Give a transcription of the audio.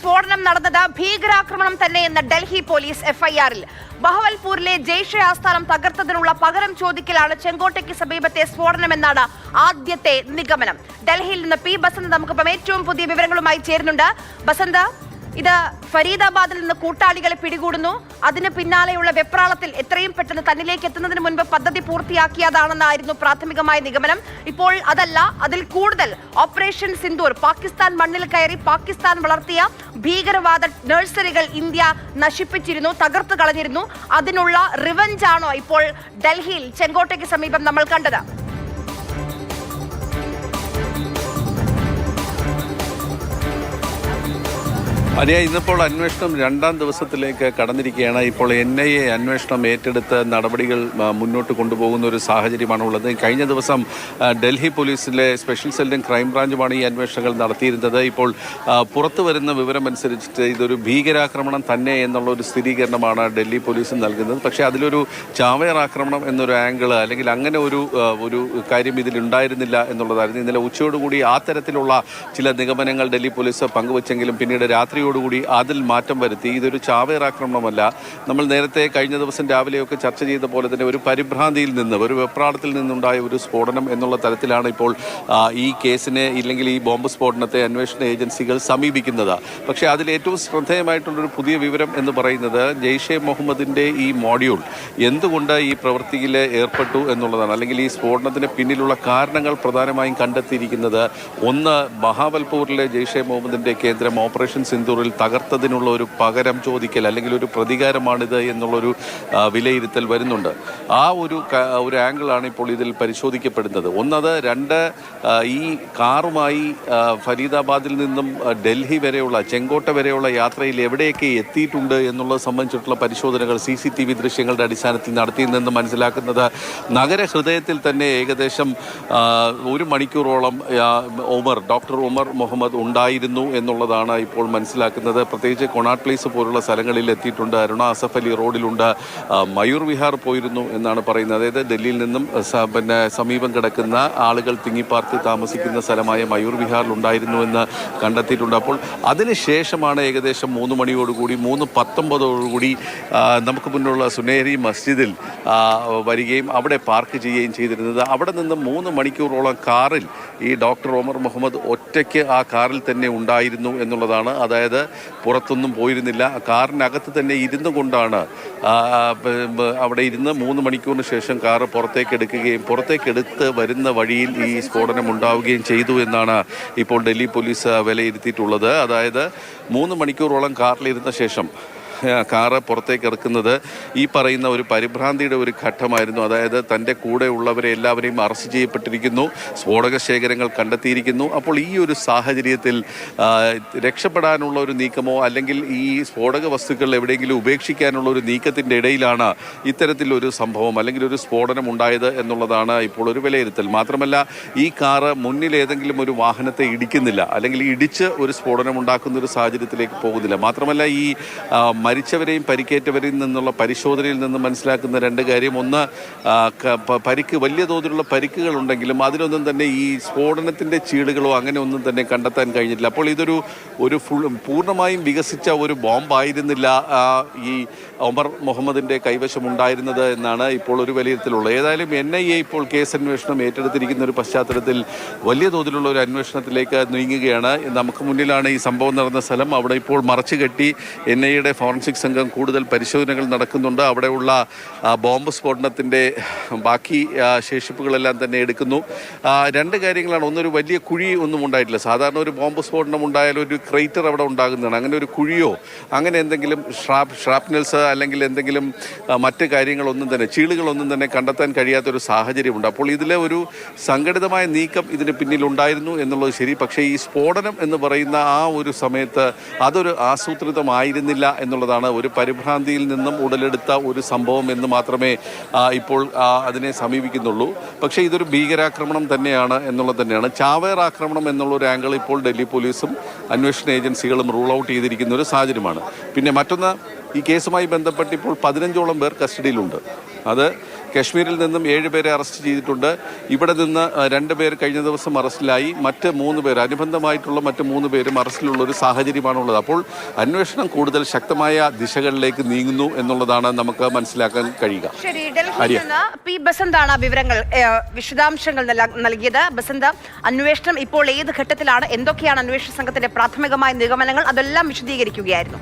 സ്ഫോടനം നടന്നത് ഭീകരാക്രമണം തന്നെയെന്ന് ഡൽഹി പോലീസ് എഫ്ഐആറിൽ. ബഹവൽപൂരിലെ ജയ്ഷെ ആസ്ഥാനം തകർത്തതിനുള്ള പകരം ചോദിക്കലാണ് ചെങ്കോട്ടയ്ക്ക് സമീപത്തെ സ്ഫോടനമെന്നാണ് ആദ്യത്തെ നിഗമനം. ഡൽഹിയിൽ നിന്ന് പി ബസന്ത് നമുക്കിപ്പം ഏറ്റവും പുതിയ വിവരങ്ങളുമായി ചേരുന്നുണ്ട്. ബസന്ത് ഇത് ഫരീദാബാദിൽ നിന്ന് കൂട്ടാളികളെ പിടികൂടുന്നു. അതിന് പിന്നാലെയുള്ള വെപ്രാളത്തിൽ എത്രയും പെട്ടെന്ന് തന്നിലേക്ക് എത്തുന്നതിന് മുൻപ് പദ്ധതി പൂർത്തിയാക്കിയതാണെന്നായിരുന്നു പ്രാഥമികമായ നിഗമനം. ഇപ്പോൾ അതല്ല അതിൽ കൂടുതൽ ഓപ്പറേഷൻ സിന്ദൂർ പാകിസ്ഥാൻ മണ്ണിൽ കയറി പാകിസ്ഥാൻ വളർത്തിയ ഭീകരവാദ നഴ്സറികൾ ഇന്ത്യ നശിപ്പിച്ചിരുന്നു തകർത്ത് കളഞ്ഞിരുന്നു. അതിനുള്ള റിവഞ്ചാണോ ഇപ്പോൾ ഡൽഹിയിൽ ചെങ്കോട്ടയ്ക്ക് സമീപം നമ്മൾ കണ്ടത്? അനിയ ഇന്നിപ്പോൾ അന്വേഷണം രണ്ടാം ദിവസത്തിലേക്ക് കടന്നിരിക്കുകയാണ്. ഇപ്പോൾ എൻ ഐ എ അന്വേഷണം ഏറ്റെടുത്ത് നടപടികൾ മുന്നോട്ട് കൊണ്ടുപോകുന്ന ഒരു സാഹചര്യമാണ് ഉള്ളത് കഴിഞ്ഞ ദിവസം ഡൽഹി പോലീസിലെ സ്പെഷ്യൽ സെല്ലും ക്രൈംബ്രാഞ്ചുമാണ് ഈ അന്വേഷണങ്ങൾ നടത്തിയിരുന്നത്. ഇപ്പോൾ പുറത്തു വരുന്ന വിവരം അനുസരിച്ചിട്ട് ഇതൊരു ഭീകരാക്രമണം തന്നെ എന്നുള്ള ഒരു സ്ഥിരീകരണമാണ് ഡൽഹി പോലീസ് നൽകുന്നത്. പക്ഷേ അതിലൊരു ചാവേർ ആക്രമണം എന്നൊരു ആംഗിൾ അല്ലെങ്കിൽ അങ്ങനെ ഒരു ഒരു കാര്യം ഇതിലുണ്ടായിരുന്നില്ല എന്നുള്ളതായിരുന്നു. ഇന്നലെ ഉച്ചയോടുകൂടി ആ തരത്തിലുള്ള ചില നിഗമനങ്ങൾ ഡൽഹി പോലീസ് പങ്കുവച്ചെങ്കിലും പിന്നീട് രാത്രിയോടുകൂടി അതിൽ മാറ്റം വരുത്തി. ഇതൊരു ചാവേർ ആക്രമണമല്ല നമ്മൾ നേരത്തെ കഴിഞ്ഞ ദിവസം രാവിലെയൊക്കെ ചർച്ച ചെയ്ത പോലെ തന്നെ ഒരു പരിഭ്രാന്തിയിൽ നിന്ന് ഒരു വെപ്രാളത്തിൽ നിന്നുണ്ടായ ഒരു സ്ഫോടനം എന്നുള്ള തരത്തിലാണ് ഇപ്പോൾ ഈ കേസിനെ ഇല്ലെങ്കിൽ ഈ ബോംബ് സ്ഫോടനത്തെ അന്വേഷണ ഏജൻസികൾ സമീപിക്കുന്നത്. പക്ഷേ അതിൽ ഏറ്റവും ശ്രദ്ധേയമായിട്ടുള്ളൊരു പുതിയ വിവരം എന്ന് പറയുന്നത് ജെയ്ഷെ മുഹമ്മദിന്റെ ഈ മോഡ്യൂൾ. എന്തുകൊണ്ട് ഈ പ്രവൃത്തിയിൽ ഏർപ്പെട്ടു എന്നുള്ളതാണ്. അല്ലെങ്കിൽ ഈ സ്ഫോടനത്തിന് പിന്നിലുള്ള കാരണങ്ങൾ പ്രധാനമായും കണ്ടെത്തിയിരിക്കുന്നത് ഒന്ന് ബഹാവൽപൂരിലെ ജെയ്ഷെ മുഹമ്മദിന്റെ കേന്ദ്രം ഓപ്പറേഷൻ സിന്ദൂറിൽ തകർത്തതിനുള്ള ഒരു പകരം ചോദിക്കൽ അല്ലെങ്കിൽ ഒരു പ്രതികാരമാണിത് എന്നുള്ളൊരു വിലയിരുത്തൽ വരുന്നുണ്ട്. ആ ഒരു ഒരു ആംഗിളാണ് ഇപ്പോൾ ഇതിൽ പരിശോധിക്കപ്പെടുന്നത്. ഒന്നത് രണ്ട് ഈ കാറുമായി ഫരീദാബാദിൽ നിന്നും ഡൽഹി വരെയുള്ള ചെങ്കോട്ട വരെയുള്ള യാത്രയിൽ എവിടെയൊക്കെ എത്തിയിട്ടുണ്ട് എന്നുള്ളത് സംബന്ധിച്ചിട്ടുള്ള പരിശോധനകൾ സി സി ടി വി ദൃശ്യങ്ങളുടെ അടിസ്ഥാനത്തിൽ നടത്തിയെന്ന് മനസ്സിലാക്കുന്നത് നഗരഹൃദയത്തിൽ തന്നെ ഏകദേശം ഒരു മണിക്കൂറോളം ഉമർ ഡോക്ടർ ഉമർ മുഹമ്മദ് ഉണ്ടായിരുന്നു എന്നുള്ളതാണ് ഇപ്പോൾ മനസ്സിലാക്കുന്നത് പ്രത്യേകിച്ച് കൊണാട്ട് പ്ലേസ് പോലുള്ള സ്ഥലങ്ങളിൽ എത്തിയിട്ടുണ്ട്. അരുണ അസഫ് അലി റോഡിലുണ്ട്. മയൂർ വിഹാർ പോയിരുന്നു എന്നാണ് പറയുന്നത്. അതായത് ഡൽഹിയിൽ നിന്നും പിന്നെ സമീപം കിടക്കുന്ന ആളുകൾ തിങ്ങിപ്പാർത്ത് താമസിക്കുന്ന സ്ഥലമായ മയൂർ വിഹാറിൽ ഉണ്ടായിരുന്നു എന്ന് കണ്ടെത്തിയിട്ടുണ്ട്. അപ്പോൾ അതിനുശേഷമാണ് ഏകദേശം മൂന്ന് മണിയോടുകൂടി മൂന്ന് പത്തൊമ്പതോടുകൂടി നമുക്ക് മുന്നിലുള്ള സുനേരി മസ്ജിദിൽ വരികയും അവിടെ പാർക്ക് ചെയ്യുകയും ചെയ്തിരുന്നത്. അവിടെ നിന്ന് മൂന്ന് മണിക്കൂറോളം കാറിൽ ഈ ഡോക്ടർ ഒമർ മുഹമ്മദ് ഒറ്റയ്ക്ക് ആ കാറിൽ തന്നെ ഉണ്ടായിരുന്നു എന്നുള്ളതാണ്. അതായത് പുറത്തൊന്നും പോയിരുന്നില്ല. കാറിനകത്ത് തന്നെ ഇരുന്നു കൊണ്ടാണ് അവിടെ ഇരുന്ന് മൂന്ന് മണിക്കൂറിന് ശേഷം കാറ് പുറത്തേക്ക് എടുക്കുകയും പുറത്തേക്ക് എടുത്ത് വരുന്ന വഴിയിൽ ഈ സ്ഫോടനം ഉണ്ടാവുകയും ചെയ്തു എന്നാണ് ഇപ്പോൾ ഡൽഹി പോലീസ് വിലയിരുത്തിയിട്ടുള്ളത്. അതായത് മൂന്ന് മണിക്കൂറോളം കാറിലിരുന്ന ശേഷം കാറ് പുറത്തേക്ക് ഇറക്കുന്നത് ഈ പറയുന്ന ഒരു പരിഭ്രാന്തിയുടെ ഒരു ഘട്ടമായിരുന്നു. അതായത് തന്റെ കൂടെ ഉള്ളവരെ എല്ലാവരെയും അറസ്റ്റ് ചെയ്യപ്പെട്ടിരിക്കുന്നു. സ്ഫോടക ശേഖരങ്ങൾ കണ്ടെത്തിയിരിക്കുന്നു. അപ്പോൾ ഈ ഒരു സാഹചര്യത്തിൽ രക്ഷപ്പെടാനുള്ള ഒരു നീക്കമോ അല്ലെങ്കിൽ ഈ സ്ഫോടക വസ്തുക്കൾ എവിടെയെങ്കിലും ഉപേക്ഷിക്കാനുള്ള ഒരു നീക്കത്തിന്റെ ഇടയിലാണ് ഇത്തരത്തിലൊരു സംഭവം അല്ലെങ്കിൽ ഒരു സ്ഫോടനം ഉണ്ടായത് എന്നുള്ളതാണ് ഇപ്പോൾ ഒരു വിലയിരുത്തൽ. മാത്രമല്ല ഈ കാറ് മുന്നിൽ ഏതെങ്കിലും ഒരു വാഹനത്തെ ഇടിക്കുന്നില്ല. അല്ലെങ്കിൽ ഇടിച്ച് ഒരു സ്ഫോടനം ഉണ്ടാക്കുന്ന ഒരു സാഹചര്യത്തിലേക്ക് പോകുന്നില്ല. മാത്രമല്ല ഈ മരിച്ചവരെയും പരിക്കേറ്റവരിൽ നിന്നുള്ള പരിശോധനയിൽ നിന്ന് മനസ്സിലാക്കുന്ന രണ്ട് കാര്യം. ഒന്ന് പരിക്ക് വലിയ തോതിലുള്ള പരിക്കുകൾ ഉണ്ടെങ്കിലും അതിനൊന്നും തന്നെ ഈ സ്ഫോടനത്തിന്റെ ചീടുകളോ അങ്ങനെ ഒന്നും തന്നെ കണ്ടെത്താൻ കഴിഞ്ഞിട്ടില്ല. അപ്പോൾ ഇതൊരു ഒരു ഫുൾ പൂർണമായും വികസിച്ച ഒരു ബോംബായിരുന്നില്ല ഈ ഒമർ മുഹമ്മദിന്റെ കൈവശം ഉണ്ടായിരുന്നത് എന്നാണ് ഇപ്പോൾ ഒരു വിലയിരുത്തലുള്ളത്. ഏതായാലും എൻ ഐ എ ഇപ്പോൾ കേസ് അന്വേഷണം ഏറ്റെടുത്തിരിക്കുന്ന ഒരു പശ്ചാത്തലത്തിൽ വലിയ തോതിലുള്ള ഒരു അന്വേഷണത്തിലേക്ക് നീങ്ങുകയാണ്. നമുക്ക് മുന്നിലാണ് ഈ സംഭവം നടന്ന സ്ഥലം. അവിടെ ഇപ്പോൾ മറച്ചു കെട്ടി എൻ ഐ എയുടെ ഫോറൻസിക് സംഘം കൂടുതൽ പരിശോധനകൾ നടക്കുന്നുണ്ട്. അവിടെയുള്ള ബോംബ് സ്ഫോടനത്തിന്റെ ബാക്കി ശേഷിപ്പുകളെല്ലാം തന്നെ എടുക്കുന്നു. രണ്ട് കാര്യങ്ങളാണ്. ഒന്നൊരു വലിയ കുഴി ഒന്നും ഉണ്ടായിട്ടില്ല. സാധാരണ ഒരു ബോംബ് സ്ഫോടനം ഉണ്ടായാൽ ഒരു ക്രൈറ്റർ അവിടെ ഉണ്ടാകുന്നതാണ്. അങ്ങനെ ഒരു കുഴിയോ അങ്ങനെ എന്തെങ്കിലും ഷ്രാപ് ഷ്രാപ്നൽസ് അല്ലെങ്കിൽ എന്തെങ്കിലും മറ്റ് കാര്യങ്ങളൊന്നും തന്നെ ചീളുകളൊന്നും തന്നെ കണ്ടെത്താൻ കഴിയാത്തൊരു സാഹചര്യമുണ്ട്. അപ്പോൾ ഇതിലെ ഒരു സംഘടിതമായ നീക്കം ഇതിന് പിന്നിലുണ്ടായിരുന്നു എന്നുള്ളത് ശരി. പക്ഷേ ഈ സ്ഫോടനം എന്ന് പറയുന്ന ആ ഒരു സമയത്ത് അതൊരു ആസൂത്രിതമായിരുന്നില്ല എന്നുള്ളതാണ് ഒരു പരിഭ്രാന്തിയിൽ നിന്നും ഉടലെടുത്ത ഒരു സംഭവം എന്ന് മാത്രമേ ഇപ്പോൾ അതിനെ സമീപിക്കുന്നുള്ളൂ. പക്ഷേ ഇതൊരു ഭീകരാക്രമണം തന്നെയാണ് എന്നുള്ളത് തന്നെയാണ്. ചാവേർ ആക്രമണം എന്നുള്ള ഒരു ആംഗിൾ ഇപ്പോൾ ഡൽഹി പോലീസും അന്വേഷണ ഏജൻസികളും റൂൾ ഔട്ട് ചെയ്തിരിക്കുന്ന ഒരു സാഹചര്യമാണ്. പിന്നെ മറ്റൊന്ന് ഈ കേസുമായി ബന്ധപ്പെട്ട് ഇപ്പോൾ പതിനഞ്ചോളം പേർ കസ്റ്റഡിയിലുണ്ട്. അത് കശ്മീരിൽ നിന്നും ഏഴുപേരെ അറസ്റ്റ് ചെയ്തിട്ടുണ്ട്. ഇവിടെ നിന്ന് രണ്ട് പേർ കഴിഞ്ഞ ദിവസം അറസ്റ്റിലായി. മറ്റ് മൂന്ന് പേർ അനുബന്ധമായിട്ടുള്ള മറ്റ് മൂന്ന് പേരും അറസ്റ്റിലുള്ള ഒരു സാഹചര്യമാണുള്ളത്. അപ്പോൾ അന്വേഷണം കൂടുതൽ ശക്തമായ ദിശകളിലേക്ക് നീങ്ങുന്നു എന്നുള്ളതാണ് നമുക്ക് മനസ്സിലാക്കാൻ കഴിയുക. ശരി ഡൽഹിയിൽ നിന്ന് പി ബസന്താണ് വിവരങ്ങൾ വിശദാംശങ്ങൾ നൽകിയത്. ബസന്ത് അന്വേഷണം ഇപ്പോൾ ഏത് ഘട്ടത്തിലാണ്? എന്തൊക്കെയാണ് അന്വേഷണ സംഘത്തിന്റെ പ്രാഥമികമായ നിഗമനങ്ങൾ? അതെല്ലാം വിശദീകരിക്കുകയായിരുന്നു.